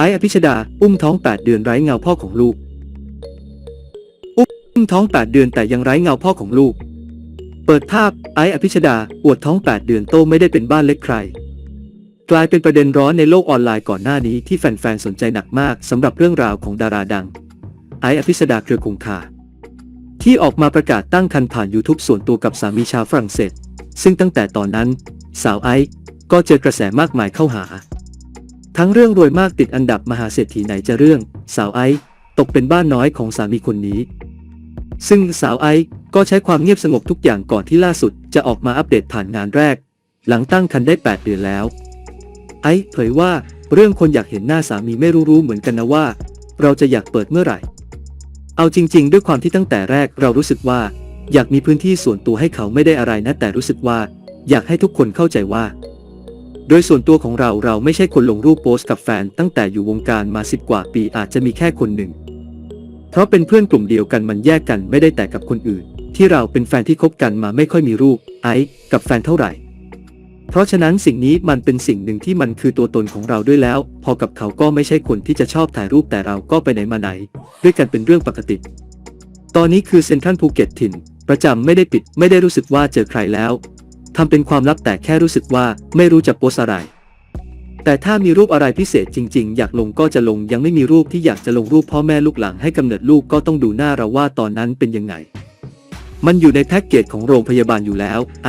ไออภิชดา อุ้มท้อง 8 เดือนไร้เงาพ่อของลูก อุ้มท้อง 8 เดือนแต่ยังไร้เงาพ่อของลูก เปิดภาพไออภิชดาอวดท้อง 8 เดือนโตไม่ได้เป็นบ้านเล็กใคร กลายเป็นประเด็นร้อนในโลกออนไลน์ก่อนหน้านี้ที่แฟนๆสนใจหนักมากสำหรับเรื่องราวของดาราดัง ไออภิสดาเครือคงคาที่ออกมาประกาศตั้งครรภ์ผ่าน YouTube ส่วนตัวกับสามีชาวฝรั่งเศส ซึ่งตั้งแต่ตอนนั้น สาวไอซ์ก็เจอกระแสมากมายเข้าหา ทั้งเรื่องรวยมากติดอันดับมหาเศรษฐีไหนจะเรื่อง สาวไอซ์ตกเป็นบ้านน้อยของสามีคนนี้ ซึ่งสาวไอซ์ก็ใช้ความเงียบสงบทุกอย่างก่อนที่ล่าสุดจะออกมาอัปเดตผ่านงานแรก หลังตั้งครรภ์ได้ 8 เดือนแล้ว ไอซ์เผยว่าเรื่องคนอยากเห็นหน้าสามีไม่รู้รู้เหมือนกันนะว่า เราจะอยากเปิดเมื่อไหร่ เอาจริง ๆ ด้วยความที่ตั้งแต่แรกเรารู้สึกว่า อยากมีพื้นที่ส่วนตัวให้เขาไม่ได้อะไรนะแต่รู้สึกว่า อยากให้ทุกคนเข้าใจว่า โดยส่วนตัวของเราเราไม่ใช่คนลงรูปโพสต์กับแฟนตั้งแต่อยู่วงการมาสิบกว่าปีอาจจะมีแค่คนหนึ่ง เพราะเป็นเพื่อนกลุ่มเดียวกันมันแยกกันไม่ได้แต่กับคนอื่น ที่เราเป็นแฟนที่คบกันมาไม่ค่อยมีรูป ไอซ์กับแฟนเท่าไหร่ เพราะฉะนั้นสิ่งนี้มันเป็นสิ่งหนึ่งที่มันคือตัวตนของเราด้วยแล้ว พอกับเขาก็ไม่ใช่คนที่จะชอบถ่ายรูปแต่เราก็ไปไหนมาไหน ด้วยกันเป็นเรื่องปกติ ตอนนี้คือเซ็นทรัลภูเก็ตถิ่น ประจำไม่ได้ปิดไม่ได้รู้สึกว่าเจอใครแล้ว ทำเป็นความลับแต่แค่รู้สึกว่าไม่รู้จะโพสอะไร แต่ถ้ามีรูปอะไรพิเศษจริง ๆ อยากลงก็จะลงยังไม่มีรูปที่อยากจะลงรูปพ่อแม่ลูกหลังให้กำเนิดลูกก็ต้องดูหน้าเราว่าตอนนั้นเป็นยังไง มันอยู่ในแพ็กเกจของโรงพยาบาลอยู่แล้ว ไอ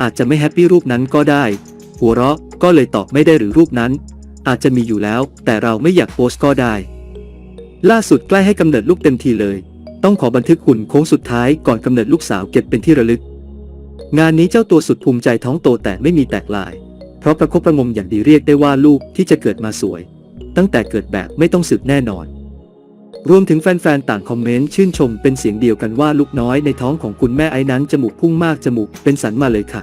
อาจจะไม่แฮปปี้รูปนั้นก็ได้ หัวเราะก็เลยตอบไม่ได้หรือรูปนั้น อาจจะมีอยู่แล้ว แต่เราไม่อยากโพสก็ได้ ล่าสุดใกล้ให้กำเนิดลูกเต็มทีเลย ต้องขอบันทึกหุ่นโค้งสุดท้ายก่อนกำเนิดลูกสาวเก็บเป็นที่ระลึก งานนี้เจ้าตัวสุดภูมิใจท้องโตแต่ไม่มีแตกลาย เพราะประคบประงมอย่างดีเรียกได้ว่าลูกที่จะเกิดมาสวย ตั้งแต่เกิดแบบไม่ต้องสืบแน่นอน รวมถึงแฟนๆ ต่างคอมเมนต์ชื่นชมเป็นเสียงเดียวกันว่าลูกน้อยในท้องของคุณแม่ไอ้นั้นจมูกพุ่งมากจมูกเป็นสันมาเลยค่ะ